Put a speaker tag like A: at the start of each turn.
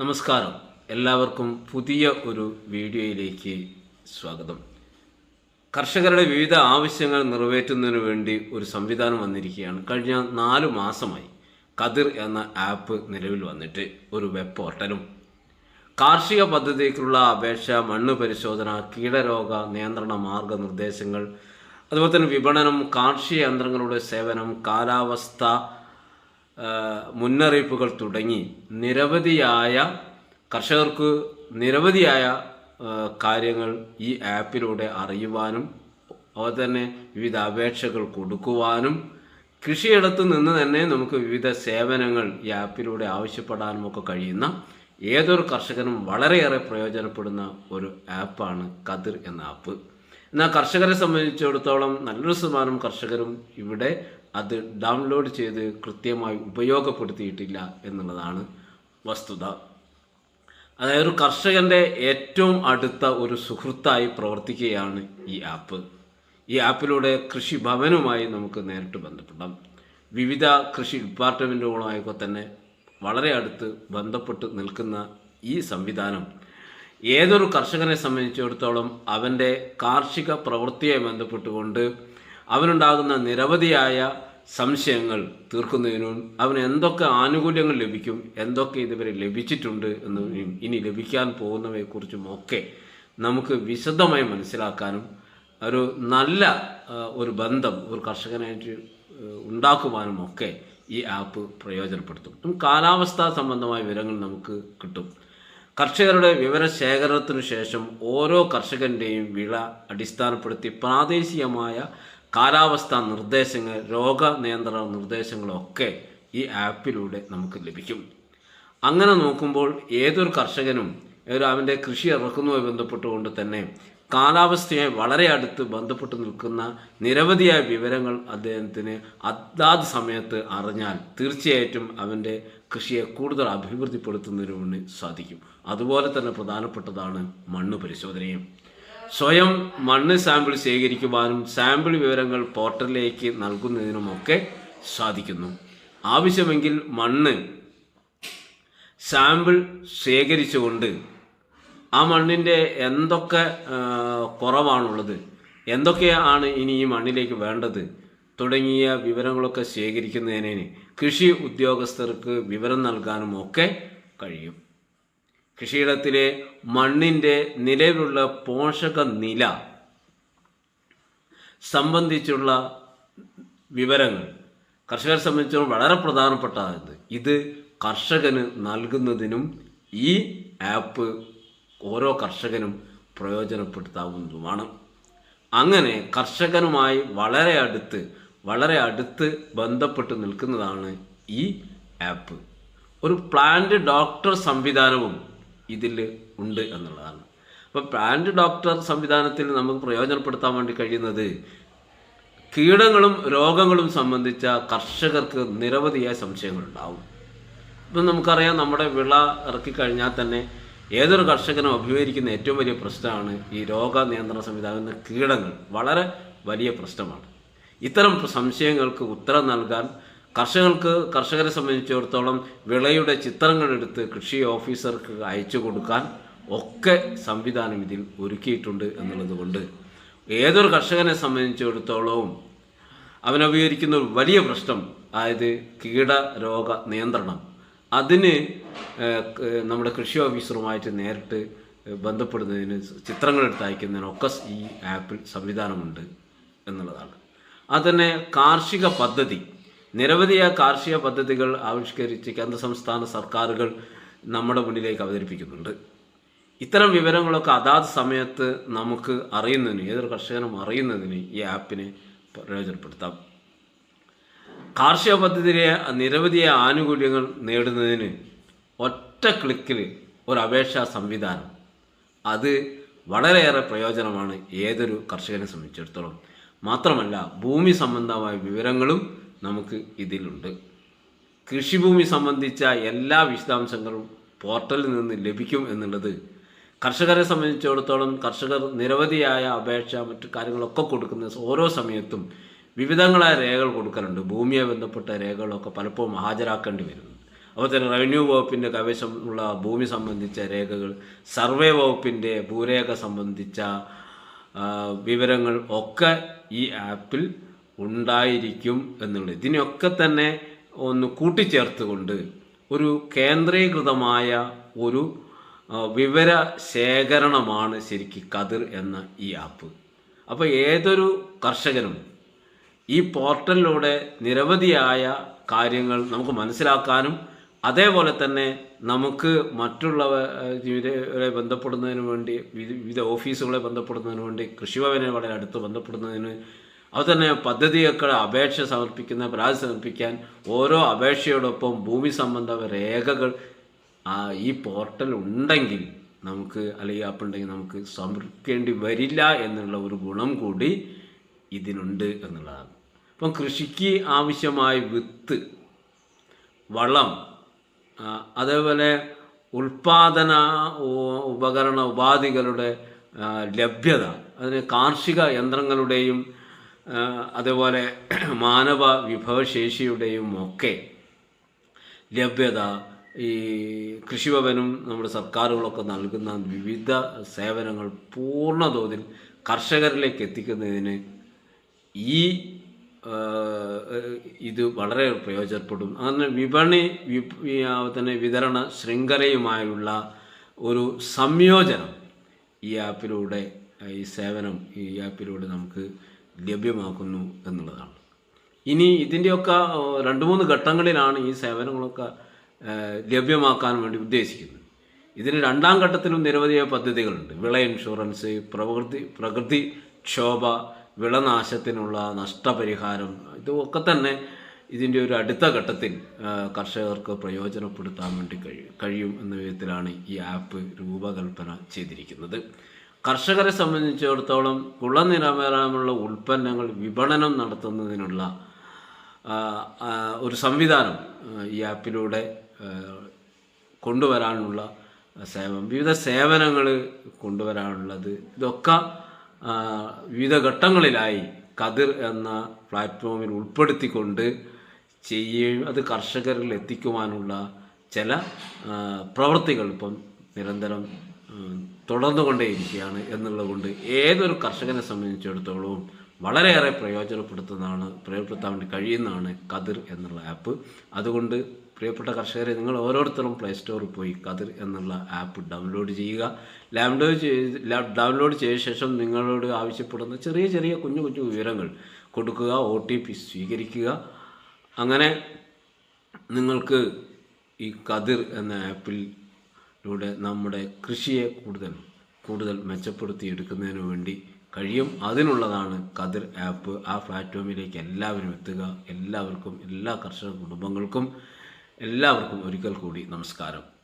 A: നമസ്കാരം. എല്ലാവർക്കും പുതിയ ഒരു വീഡിയോയിലേക്ക് സ്വാഗതം. കർഷകരുടെ വിവിധ ആവശ്യങ്ങൾ നിറവേറ്റുന്നതിന് വേണ്ടി ഒരു സംവിധാനം വന്നിരിക്കുകയാണ്. കഴിഞ്ഞ നാല് മാസമായി കതിർ എന്ന ആപ്പ് നിലവിൽ വന്നിട്ട് ഒരു വെബ് പോർട്ടലും കാർഷിക പദ്ധതിക്കുള്ള അപേക്ഷ മണ്ണ് പരിശോധന കീടരോഗ നിയന്ത്രണ മാർഗനിർദ്ദേശങ്ങൾ അതുപോലെ തന്നെ വിപണനം കാർഷിക യന്ത്രങ്ങളുടെ സേവനം കാലാവസ്ഥ മുന്നറിയിപ്പുകൾ തുടങ്ങി. നിരവധിയായ കർഷകർക്ക് നിരവധിയായ കാര്യങ്ങൾ ഈ ആപ്പിലൂടെ അറിയുവാനും അതുപോലെ തന്നെ വിവിധ അപേക്ഷകൾ കൊടുക്കുവാനും കൃഷിയിടത്തു നിന്ന് തന്നെ നമുക്ക് വിവിധ സേവനങ്ങൾ ഈ ആപ്പിലൂടെ ആവശ്യപ്പെടാനും ഒക്കെ കഴിയുന്ന ഏതൊരു കർഷകനും വളരെയേറെ പ്രയോജനപ്പെടുന്ന ഒരു ആപ്പാണ് കതിർ എന്ന ആപ്പ്. എന്നാൽ കർഷകരെ സംബന്ധിച്ചിടത്തോളം നല്ലൊരു ശതമാനം കർഷകരും ഇവിടെ അത് ഡൗൺലോഡ് ചെയ്ത് കൃത്യമായി ഉപയോഗപ്പെടുത്തിയിട്ടില്ല എന്നുള്ളതാണ് വസ്തുത. അതായത് ഒരു കർഷകന്റെ ഏറ്റവും അടുത്ത ഒരു സുഹൃത്തായി പ്രവർത്തിക്കുകയാണ് ഈ ആപ്പ്. ഈ ആപ്പിലൂടെ കൃഷിഭവനുമായി നമുക്ക് നേരിട്ട് ബന്ധപ്പെടാം. വിവിധ കൃഷി ഡിപ്പാർട്ട്മെന്റുകളുമായൊക്കെ തന്നെ വളരെ അടുത്ത് ബന്ധപ്പെട്ട് നിൽക്കുന്ന ഈ സംവിധാനം ഏതൊരു കർഷകനെ സംബന്ധിച്ചിടത്തോളം അവന്റെ കാർഷിക പ്രവൃത്തിയെ ബന്ധപ്പെട്ടുകൊണ്ട് അവനുണ്ടാകുന്ന നിരവധിയായ സംശയങ്ങൾ തീർക്കുന്നതിനും അവന് എന്തൊക്കെ ആനുകൂല്യങ്ങൾ ലഭിക്കും എന്തൊക്കെ ഇതുവരെ ലഭിച്ചിട്ടുണ്ട് എന്നതിനും ഇനി ലഭിക്കാൻ പോകുന്നവയെക്കുറിച്ചും ഒക്കെ നമുക്ക് വിശദമായി മനസ്സിലാക്കാനും ഒരു നല്ല ഒരു ബന്ധം ഒരു കർഷകനായിട്ട് ഉണ്ടാക്കുവാനും ഒക്കെ ഈ ആപ്പ് പ്രയോജനപ്പെടുത്തും. കാലാവസ്ഥാ സംബന്ധമായ വിവരങ്ങൾ നമുക്ക് കിട്ടും. കർഷകരുടെ വിവരശേഖരണത്തിനു ശേഷം ഓരോ കർഷകന്റെയും വിള അടിസ്ഥാനപ്പെടുത്തി പ്രാദേശികമായ കാലാവസ്ഥാ നിർദ്ദേശങ്ങൾ രോഗ നിയന്ത്രണ നിർദ്ദേശങ്ങളൊക്കെ ഈ ആപ്പിലൂടെ നമുക്ക് ലഭിക്കും. അങ്ങനെ നോക്കുമ്പോൾ ഏതൊരു കർഷകനും അവന്റെ കൃഷി ഇറക്കുന്നതുമായി ബന്ധപ്പെട്ടുകൊണ്ട് തന്നെ കാലാവസ്ഥയുമായി വളരെ അടുത്ത് ബന്ധപ്പെട്ട് നിൽക്കുന്ന നിരവധിയായ വിവരങ്ങൾ അദ്ദേഹത്തിന് അതാത് സമയത്ത് അറിഞ്ഞാൽ തീർച്ചയായിട്ടും അവന്റെ കൃഷിയെ കൂടുതൽ അഭിവൃദ്ധിപ്പെടുത്തുന്നതിന് സാധിക്കും. അതുപോലെ തന്നെ പ്രധാനപ്പെട്ടതാണ് മണ്ണ് പരിശോധനയും. സ്വയം മണ്ണ് സാമ്പിൾ ശേഖരിക്കുവാനും സാമ്പിൾ വിവരങ്ങൾ പോർട്ടലിലേക്ക് നൽകുന്നതിനുമൊക്കെ സാധിക്കുന്നു. ആവശ്യമെങ്കിൽ മണ്ണ് സാമ്പിൾ ശേഖരിച്ചുകൊണ്ട് ആ മണ്ണിന്റെ എന്തൊക്കെ കുറവാണുള്ളത് എന്തൊക്കെയാണ് ഇനി ഈ മണ്ണിലേക്ക് വേണ്ടത് തുടങ്ങിയ വിവരങ്ങളൊക്കെ ശേഖരിക്കുന്നതിന് കൃഷി ഉദ്യോഗസ്ഥർക്ക് വിവരം നൽകാനും ഒക്കെ കഴിയും. കൃഷിയിടത്തിലെ മണ്ണിന്റെ നിലവിലുള്ള പോഷക നില സംബന്ധിച്ചുള്ള വിവരങ്ങൾ. കർഷകരെ സംബന്ധിച്ചിടത്തോളം വളരെ പ്രധാനപ്പെട്ടതാണ് ഇത് കർഷകന് നൽകുന്നതിനും ഈ ആപ്പ് ഓരോ കർഷകനും പ്രയോജനപ്പെടുത്താവുന്നതുമാണ്. അങ്ങനെ കർഷകനുമായി വളരെ അടുത്ത് വളരെ അടുത്ത് ബന്ധപ്പെട്ട് നിൽക്കുന്നതാണ് ഈ ആപ്പ്. ഒരു പ്ലാന്റ് ഡോക്ടർ സംവിധാനവും ഇതിൽ ഉണ്ട് എന്നുള്ളതാണ്. അപ്പോൾ പ്ലാന്റ് ഡോക്ടർ സംവിധാനത്തിൽ നമുക്ക് പ്രയോജനപ്പെടുത്താൻ വേണ്ടി കഴിയുന്നത് കീടങ്ങളും രോഗങ്ങളും സംബന്ധിച്ച കർഷകർക്ക് നിരവധിയായ സംശയങ്ങളുണ്ടാവും ഇപ്പം നമുക്കറിയാം നമ്മുടെ വിള ഇറക്കിക്കഴിഞ്ഞാൽ തന്നെ ഏതൊരു കർഷകനും അഭിമുഖീകരിക്കുന്ന ഏറ്റവും വലിയ പ്രശ്നമാണ് ഈ രോഗ നിയന്ത്രണ സംവിധാനം കീടങ്ങൾ. വളരെ വലിയ പ്രശ്നമാണ്. ഇത്തരം സംശയങ്ങൾക്ക് ഉത്തരം നൽകാൻ കർഷകർക്ക് കർഷകരെ സംബന്ധിച്ചിടത്തോളം വിളയുടെ ചിത്രങ്ങൾ എടുത്ത് കൃഷി ഓഫീസർക്ക് അയച്ചു കൊടുക്കാൻ ഒക്കെ സംവിധാനം ഇതിൽ ഒരുക്കിയിട്ടുണ്ട് എന്നുള്ളത് കൊണ്ട് ഏതൊരു കർഷകനെ സംബന്ധിച്ചിടത്തോളവും അവൻ അഭിമുഖീകരിക്കുന്ന ഒരു വലിയ പ്രശ്നം അതായത് കീടരോഗ നിയന്ത്രണം. അതിന് നമ്മുടെ കൃഷി ഓഫീസറുമായിട്ട് നേരിട്ട് ബന്ധപ്പെടുന്നതിന് ചിത്രങ്ങൾ എടുത്ത് അയക്കുന്നതിനൊക്കെ ഈ ആപ്പിൽ സംവിധാനമുണ്ട് എന്നുള്ളതാണ്. അതുതന്നെ കാർഷിക പദ്ധതി നിരവധിയായ കാർഷിക പദ്ധതികൾ ആവിഷ്കരിച്ച് കേന്ദ്ര സംസ്ഥാന സർക്കാരുകൾ നമ്മുടെ മുന്നിലേക്ക് അവതരിപ്പിക്കുന്നുണ്ട്. ഇത്തരം വിവരങ്ങളൊക്കെ അതാത് സമയത്ത് നമുക്ക് അറിയുന്നതിന് ഏതൊരു കർഷകനും അറിയുന്നതിന് ഈ ആപ്പിനെ പ്രയോജനപ്പെടുത്താം. കാർഷിക പദ്ധതിയിലെ നിരവധിയ ആനുകൂല്യങ്ങൾ നേടുന്നതിന് ഒറ്റ ക്ലിക്കിൽ ഒരു അപേക്ഷാ സംവിധാനം. അത് വളരെയേറെ പ്രയോജനമാണ് ഏതൊരു കർഷകനെ സംബന്ധിച്ചിടത്തോളം. മാത്രമല്ല ഭൂമി സംബന്ധമായ വിവരങ്ങളും നമുക്ക് ഇതിലുണ്ട്. കൃഷിഭൂമി സംബന്ധിച്ച എല്ലാ വിശദാംശങ്ങളും പോർട്ടലിൽ നിന്ന് ലഭിക്കും എന്നുള്ളത് കർഷകരെ സംബന്ധിച്ചിടത്തോളം കർഷകർ നിരവധിയായ അപേക്ഷ മറ്റു കാര്യങ്ങളൊക്കെ കൊടുക്കുന്ന ഓരോ സമയത്തും വിവിധങ്ങളായ രേഖകൾ കൊടുക്കലുണ്ട്. ഭൂമിയെ ബന്ധപ്പെട്ട രേഖകളൊക്കെ പലപ്പോഴും ഹാജരാക്കേണ്ടി വരുന്നു. അതുപോലെ തന്നെ റവന്യൂ വകുപ്പിന്റെ കൈവശമുള്ള ഭൂമി സംബന്ധിച്ച രേഖകൾ സർവേ വകുപ്പിന്റെ ഭൂരേഖ സംബന്ധിച്ച വിവരങ്ങൾ ഒക്കെ ഈ ആപ്പിൽ ഉണ്ടായിരിക്കും എന്നുള്ളത് ഇതിനൊക്കെ തന്നെ ഒന്ന് കൂട്ടിച്ചേർത്തുകൊണ്ട് ഒരു കേന്ദ്രീകൃതമായ ഒരു വിവര ശേഖരണമാണ് ശരിക്കും കതിർ എന്ന ഈ ആപ്പ്. അപ്പോൾ ഏതൊരു കർഷകനും ഈ പോർട്ടലിലൂടെ നിരവധിയായ കാര്യങ്ങൾ നമുക്ക് മനസ്സിലാക്കാനും അതേപോലെ തന്നെ നമുക്ക് മറ്റുള്ളവരെ ബന്ധപ്പെടുന്നതിന് വേണ്ടി വിവിധ ഓഫീസുകളെ ബന്ധപ്പെടുന്നതിന് വേണ്ടി കൃഷിഭവനെ വളരെ അടുത്ത് ബന്ധപ്പെടുന്നതിന് അതുതന്നെ പദ്ധതിയൊക്കെ അപേക്ഷ സമർപ്പിക്കുന്ന പരാതി സമർപ്പിക്കാൻ ഓരോ അപേക്ഷയോടൊപ്പം ഭൂമി സംബന്ധ രേഖകൾ ഈ പോർട്ടൽ ഉണ്ടെങ്കിൽ നമുക്ക് അല്ലെങ്കിൽ ആപ്പ് ഉണ്ടെങ്കിൽ നമുക്ക് സമർപ്പിക്കേണ്ടി വരില്ല എന്നുള്ള ഒരു ഗുണം കൂടി ഇതിനുണ്ട് എന്നുള്ളതാണ്. അപ്പം കൃഷിക്ക് ആവശ്യമായ വിത്ത് വളം അതേപോലെ ഉൽപാദന ഉപകരണ ഉപാധികളുടെ ലഭ്യത അതിന് കാർഷിക യന്ത്രങ്ങളുടെയും അതേപോലെ മാനവ വിഭവശേഷിയുടെയും ഒക്കെ ലഭ്യത ഈ കൃഷിഭവനും നമ്മുടെ സർക്കാരുകളൊക്കെ നൽകുന്ന വിവിധ സേവനങ്ങൾ പൂർണതോതിൽ കർഷകരിലേക്ക് എത്തിക്കുന്നതിന് ഈ ഇത് വളരെ പ്രയോജനപ്പെടും. അങ്ങനെ വിപണി തന്നെ വിതരണ ശൃംഖലയുമായുള്ള ഒരു സംയോജനം ഈ ആപ്പിലൂടെ ഈ സേവനം ഈ ആപ്പിലൂടെ നമുക്ക് ലഭ്യമാക്കുന്നു എന്നുള്ളതാണ്. ഇനി ഇതിന്റെയൊക്കെ രണ്ട് മൂന്ന് ഘട്ടങ്ങളിലാണ് ഈ സേവനങ്ങളൊക്കെ ലഭ്യമാക്കാൻ വേണ്ടി ഉദ്ദേശിക്കുന്നത്. ഇതിന് രണ്ടാം ഘട്ടത്തിലും നിരവധിയായ പദ്ധതികളുണ്ട്. വിള ഇൻഷുറൻസ് പ്രകൃതി പ്രകൃതി ക്ഷോഭ വിളനാശത്തിനുള്ള നഷ്ടപരിഹാരം ഇതൊക്കെ തന്നെ ഇതിന്റെ ഒരു അടുത്ത ഘട്ടത്തിൽ കർഷകർക്ക് പ്രയോജനപ്പെടുത്താൻ വേണ്ടി കഴിയും കഴിയും എന്ന വിധത്തിലാണ് ഈ ആപ്പ് രൂപകൽപ്പന ചെയ്തിരിക്കുന്നത്. കർഷകരെ സംബന്ധിച്ചിടത്തോളം ഗുണനിലവാരമുള്ള ഉൽപ്പന്നങ്ങൾ വിപണനം നടത്തുന്നതിനുള്ള ഒരു സംവിധാനം ഈ ആപ്പിലൂടെ കൊണ്ടുവരാനുള്ള സേവനം വിവിധ സേവനങ്ങൾ കൊണ്ടുവരാനുള്ളത് ഇതൊക്കെ വിവിധ ഘട്ടങ്ങളിലായി കതിർ എന്ന പ്ലാറ്റ്ഫോമിൽ ഉൾപ്പെടുത്തിക്കൊണ്ട് ചെയ്യുകയും അത് കർഷകരിൽ എത്തിക്കുവാനുള്ള ചില പ്രവൃത്തികൾ ഇപ്പം നിരന്തരം തുടർന്നുകൊണ്ടേയിരിക്കുകയാണ് എന്നുള്ളത് കൊണ്ട് ഏതൊരു കർഷകനെ സംബന്ധിച്ചിടത്തോളവും വളരെയേറെ പ്രയോജനപ്പെടുത്തുന്നതാണ് പ്രയോജനപ്പെടുത്താൻ വേണ്ടി കഴിയുന്നതാണ് കതിർ എന്നുള്ള ആപ്പ് അതുകൊണ്ട് പ്രിയപ്പെട്ട കർഷകരെ നിങ്ങൾ ഓരോരുത്തരും പ്ലേ സ്റ്റോറിൽ പോയി കതിർ എന്നുള്ള ആപ്പ് ഡൗൺലോഡ് ചെയ്യുക. ഡൗൺലോഡ് ചെയ്ത് ഡൗൺലോഡ് ചെയ്ത ശേഷം നിങ്ങളോട് ആവശ്യപ്പെടുന്ന ചെറിയ ചെറിയ കുഞ്ഞു കുഞ്ഞു വിവരങ്ങൾ കൊടുക്കുക ഒ ടി പി സ്വീകരിക്കുക. അങ്ങനെ നിങ്ങൾക്ക് ഈ കതിർ എന്ന ആപ്പിലൂടെ നമ്മുടെ കൃഷിയെ കൂടുതൽ കൂടുതൽ മെച്ചപ്പെടുത്തി എടുക്കുന്നതിന് വേണ്ടി കഴിയും. അതിനുള്ളതാണ് കതിർ ആപ്പ്. ആ പ്ലാറ്റ്ഫോമിലേക്ക് എല്ലാവരും എത്തുക. എല്ലാവർക്കും എല്ലാ കർഷക കുടുംബങ്ങൾക്കും എല്ലാവർക്കും ഒരിക്കൽ കൂടി നമസ്കാരം.